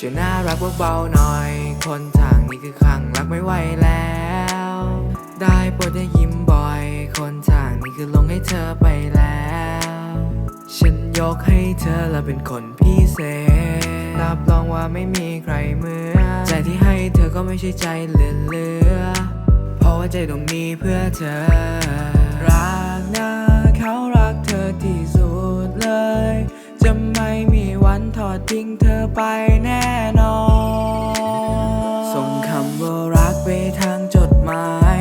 ช่วยน่ารักเบาๆหน่อย คนทางนี้คือข้างรักไม่ไหวแล้ว ได้โปรดอย่ายิ้มบ่อย คนทางนี้คือลงให้เธอไปแล้ว ฉันยกให้เธอและเป็นคนพิเศษ รับรองว่าไม่มีใครเหมือนใจที่ให้เธอก็ไม่ใช่ใจเหลือๆเพราะว่าใจตรงนี้เพื่อเธอ ไปแน่นอน ส่งคำว่ารักไปทางจดหมาย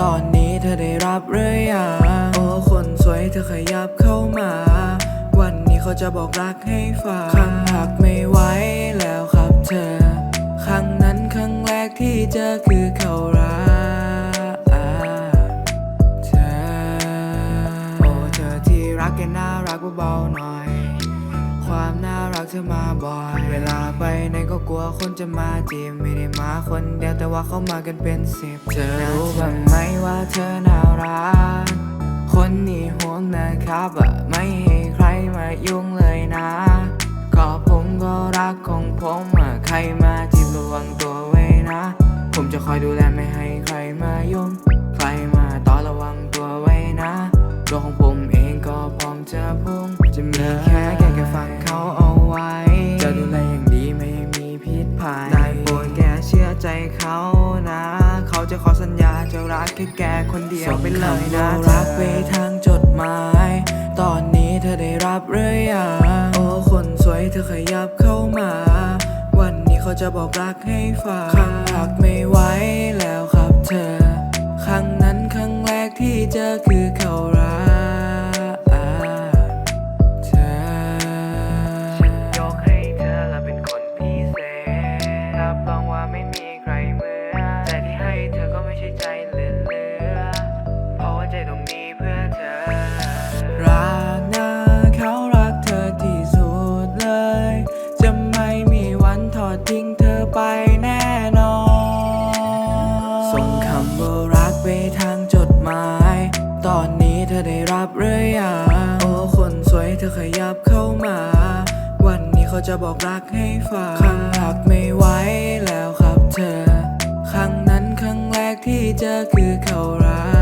ตอนนี้เธอได้รับหรือยังโอ้คนสวยเธอขยับเข้ามา วันนี้เขาจะบอกรักให้ฟังครั้งหักไม่ไหวแล้วครับเธอ ครั้งนั้นครั้งแรกที่เจอคือเขารักเธอ โอ้เธอที่รักแกน่ารักเบาๆหน่อย ความน่ารัก เธอมาบ่อย เวลาไปไหนก็กลัวคนจะมาจีบไม่ได้มาคนเดียวแต่ว่าเขามากันเป็นสิบเธอรู้บ้างไหมว่าเธอน่ารัก คนนี้ห่วงนะครับอะไม่ให้ใครมายุ่งเลยนะ ก็ผมก็รักของผมอะใครมาจีบระวังตัวไว้นะ ผมจะคอยดูแลไม่ให้ใครมายุ่ง ใครมาต่อระวังตัวไว้นะตัวของผมเองก็พร้อมจะพุ่งจะมีแค่แค่แค่ฟังเขาเอา ได้โปรดแกเชื่อใจเขานะ เขาจะขอสัญญาจะรักแค่แกคนเดียวไปเลยนะรักไปทางจดหมาย ตอนนี้เธอได้รับหรือยังโอ้คนสวยเธอขยับเข้ามา วันนี้เขาจะบอกรักให้ฟังครั้งหักไม่ไหวแล้วครับเธอ ไปแน่นอน ส่งคำว่ารักไปทางจดหมาย ตอนนี้เธอได้รับหรือยังโอ้คนสวยเธอขยับเข้ามา วันนี้เขาจะบอกรักให้ฟังครั้งหักไม่ไหวแล้วครับเธอ ครั้งนั้นครั้งแรกที่เจอคือเขารัก